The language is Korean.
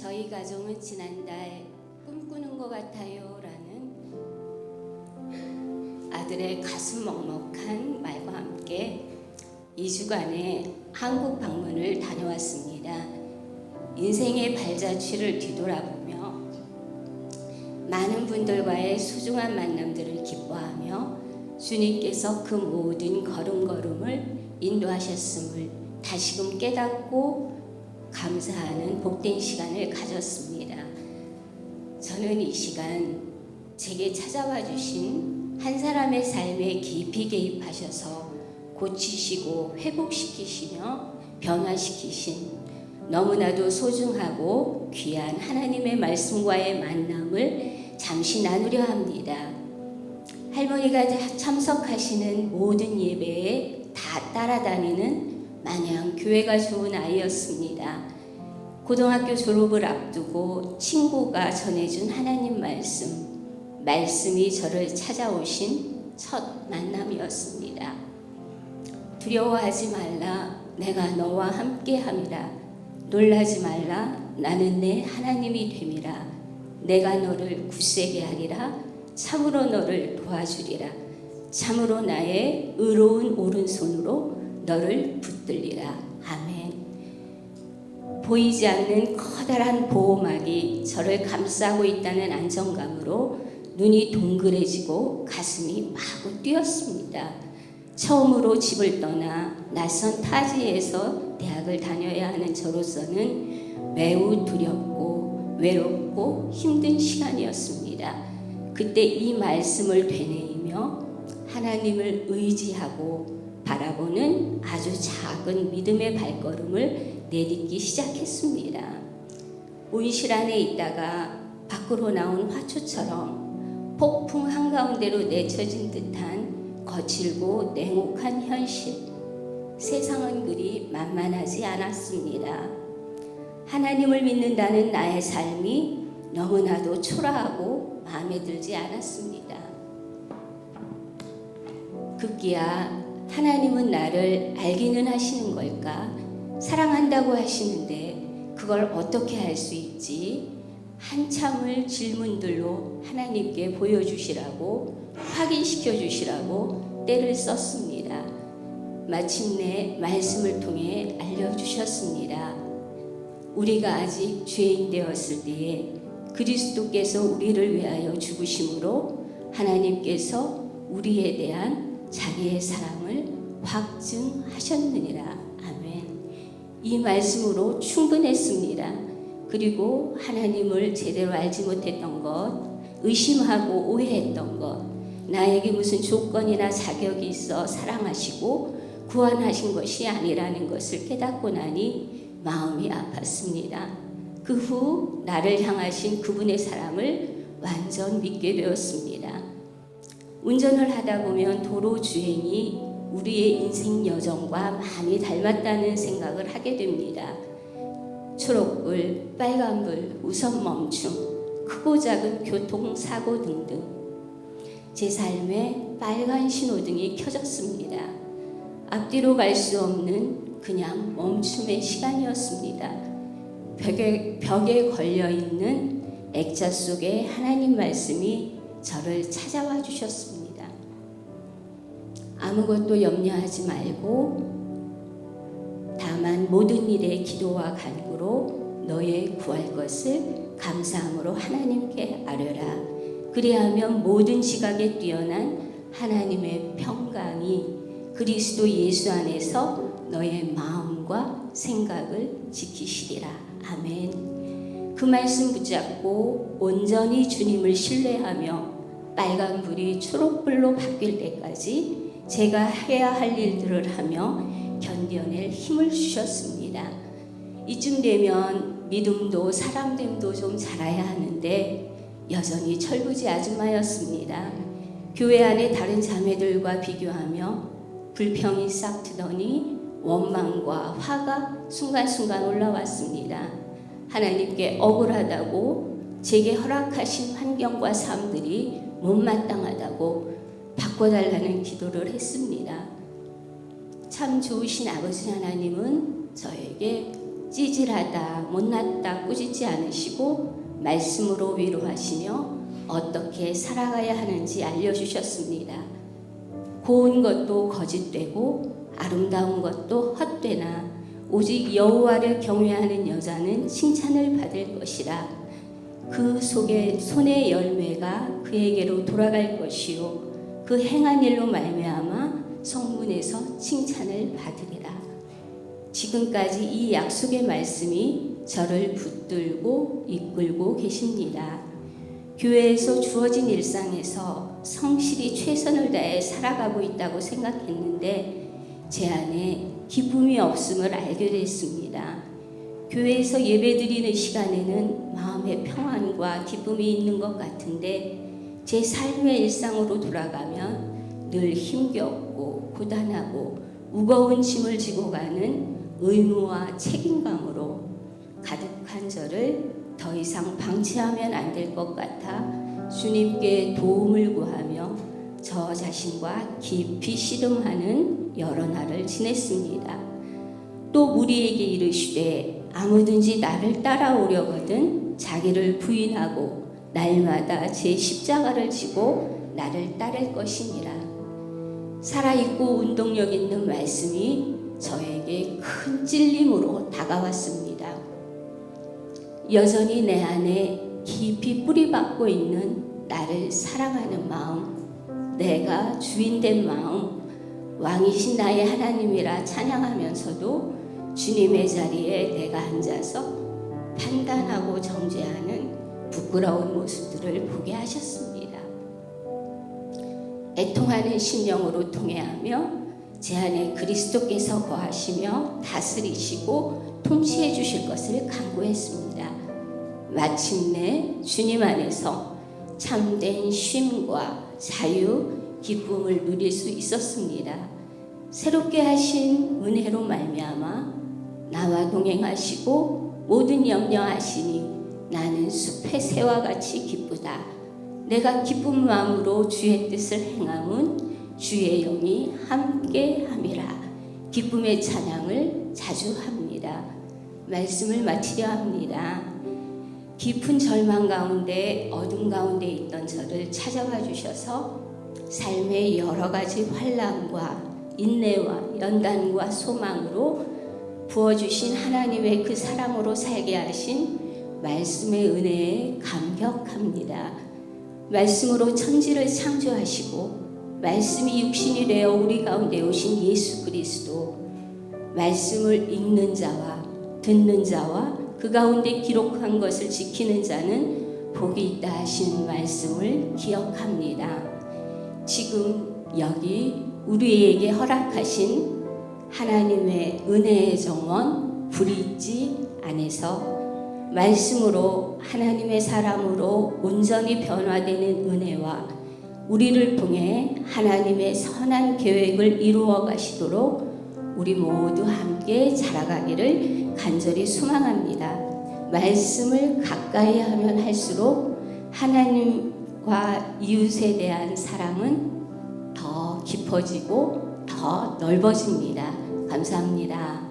저희 가정은 지난달 꿈꾸는 것 같아요 라는 아들의 가슴 먹먹한 말과 함께 2주간의 한국 방문을 다녀왔습니다. 인생의 발자취를 뒤돌아보며 많은 분들과의 소중한 만남들을 기뻐하며 주님께서 그 모든 걸음걸음을 인도하셨음을 다시금 깨닫고 감사하는 복된 시간을 가졌습니다. 저는 이 시간 제게 찾아와 주신 한 사람의 삶에 깊이 개입하셔서 고치시고 회복시키시며 변화시키신 너무나도 소중하고 귀한 하나님의 말씀과의 만남을 잠시 나누려 합니다. 할머니가 참석하시는 모든 예배에 다 따라다니는 마냥 교회가 좋은 아이였습니다. 고등학교 졸업을 앞두고 친구가 전해준 하나님 말씀, 말씀이 저를 찾아오신 첫 만남이었습니다. 두려워하지 말라, 내가 너와 함께 함이라. 놀라지 말라, 나는 내 하나님이 됨이라. 내가 너를 굳세게 하리라, 참으로 너를 도와주리라. 참으로 나의 의로운 오른손으로 너를 붙들리라. 아멘. 보이지 않는 커다란 보호막이 저를 감싸고 있다는 안정감으로 눈이 동그래지고 가슴이 마구 뛰었습니다. 처음으로 집을 떠나 낯선 타지에서 대학을 다녀야 하는 저로서는 매우 두렵고 외롭고 힘든 시간이었습니다. 그때 이 말씀을 되뇌이며 하나님을 의지하고 바라보는 아주 작은 믿음의 발걸음을 내딛기 시작했습니다. 온실 안에 있다가 밖으로 나온 화초처럼 폭풍 한가운데로 내쳐진 듯한 거칠고 냉혹한 현실. 세상은 그리 만만하지 않았습니다. 하나님을 믿는다는 나의 삶이 너무나도 초라하고 마음에 들지 않았습니다. 급기야 하나님은 나를 알기는 하시는 걸까? 사랑한다고 하시는데 그걸 어떻게 할 수 있지? 한참을 질문들로 하나님께 보여주시라고 확인시켜 주시라고 때를 썼습니다. 마침내 말씀을 통해 알려주셨습니다. 우리가 아직 죄인 되었을 때에 그리스도께서 우리를 위하여 죽으심으로 하나님께서 우리에 대한 자기의 사랑을 확증하셨느니라. 아멘. 이 말씀으로 충분했습니다. 그리고 하나님을 제대로 알지 못했던 것, 의심하고 오해했던 것, 나에게 무슨 조건이나 자격이 있어 사랑하시고 구원하신 것이 아니라는 것을 깨닫고 나니 마음이 아팠습니다. 그 후 나를 향하신 그분의 사랑을 완전 믿게 되었습니다. 운전을 하다 보면 도로 주행이 우리의 인생 여정과 많이 닮았다는 생각을 하게 됩니다. 초록불, 빨간불, 우선 멈춤, 크고 작은 교통사고 등등. 제 삶에 빨간 신호등이 켜졌습니다. 앞뒤로 갈 수 없는 그냥 멈춤의 시간이었습니다. 벽에, 벽에 걸려 있는 액자 속에 하나님 말씀이 저를 찾아와 주셨습니다. 아무것도 염려하지 말고 다만 모든 일에 기도와 간구로 너의 구할 것을 감사함으로 하나님께 아뢰라. 그리하면 모든 지각에 뛰어난 하나님의 평강이 그리스도 예수 안에서 너의 마음과 생각을 지키시리라. 아멘. 그 말씀 붙잡고 온전히 주님을 신뢰하며 빨간 불이 초록불로 바뀔 때까지 제가 해야 할 일들을 하며 견뎌낼 힘을 주셨습니다. 이쯤 되면 믿음도 사람됨도 좀 자라야 하는데 여전히 철부지 아줌마였습니다. 교회 안에 다른 자매들과 비교하며 불평이 싹트더니 원망과 화가 순간순간 올라왔습니다. 하나님께 억울하다고 제게 허락하신 환경과 삶들이 못마땅하다고 바꿔달라는 기도를 했습니다. 참 좋으신 아버지 하나님은 저에게 찌질하다, 못났다 꾸짖지 않으시고 말씀으로 위로하시며 어떻게 살아가야 하는지 알려주셨습니다. 고운 것도 거짓되고 아름다운 것도 헛되나 오직 여호와를 경외하는 여자는 칭찬을 받을 것이라 그 속에 손의 열매가 그에게로 돌아갈 것이요 그 행한 일로 말미암아 성문에서 칭찬을 받으리라 지금까지 이 약속의 말씀이 저를 붙들고 이끌고 계십니다. 교회에서 주어진 일상에서 성실히 최선을 다해 살아가고 있다고 생각했는데 제 안에 기쁨이 없음을 알게 됐습니다. 교회에서 예배드리는 시간에는 마음의 평안과 기쁨이 있는 것 같은데 제 삶의 일상으로 돌아가면 늘 힘겹고 고단하고 무거운 짐을 지고 가는 의무와 책임감으로 가득한 저를 더 이상 방치하면 안 될 것 같아 주님께 도움을 구하며 저 자신과 깊이 씨름하는 여러 날을 지냈습니다. 또 무리에게 이르시되 아무든지 나를 따라오려거든 자기를 부인하고 날마다 제 십자가를 지고 나를 따를 것이니라. 살아있고 운동력 있는 말씀이 저에게 큰 찔림으로 다가왔습니다. 여전히 내 안에 깊이 뿌리박고 있는 나를 사랑하는 마음, 내가 주인된 마음, 왕이신 나의 하나님이라 찬양하면서도 주님의 자리에 내가 앉아서 판단하고 정죄하는 부끄러운 모습들을 보게 하셨습니다. 애통하는 심령으로 통회하며 제 안에 그리스도께서 거하시며 다스리시고 통치해 주실 것을 간구했습니다. 마침내 주님 안에서 참된 쉼과 자유, 기쁨을 누릴 수 있었습니다. 새롭게 하신 은혜로 말미암아 나와 동행하시고 모든 염려하시니 나는 숲의 새와 같이 기쁘다. 내가 기쁜 마음으로 주의 뜻을 행함은 주의 영이 함께 함이라. 기쁨의 찬양을 자주 합니다. 말씀을 마치려 합니다. 깊은 절망 가운데 어둠 가운데 있던 저를 찾아와 주셔서 삶의 여러 가지 환란과 인내와 연단과 소망으로 부어주신 하나님의 그 사랑으로 살게 하신 말씀의 은혜에 감격합니다. 말씀으로 천지를 창조하시고 말씀이 육신이 되어 우리 가운데 오신 예수 그리스도 말씀을 읽는 자와 듣는 자와 그 가운데 기록한 것을 지키는 자는 복이 있다 하신 말씀을 기억합니다. 지금 여기 우리에게 허락하신 하나님의 은혜의 정원 브릿지 안에서 말씀으로 하나님의 사람으로 온전히 변화되는 은혜와 우리를 통해 하나님의 선한 계획을 이루어 가시도록 우리 모두 함께 자라가기를 간절히 소망합니다. 말씀을 가까이 하면 할수록 하나님과 이웃에 대한 사랑은 더 깊어지고 더 넓어집니다. 감사합니다.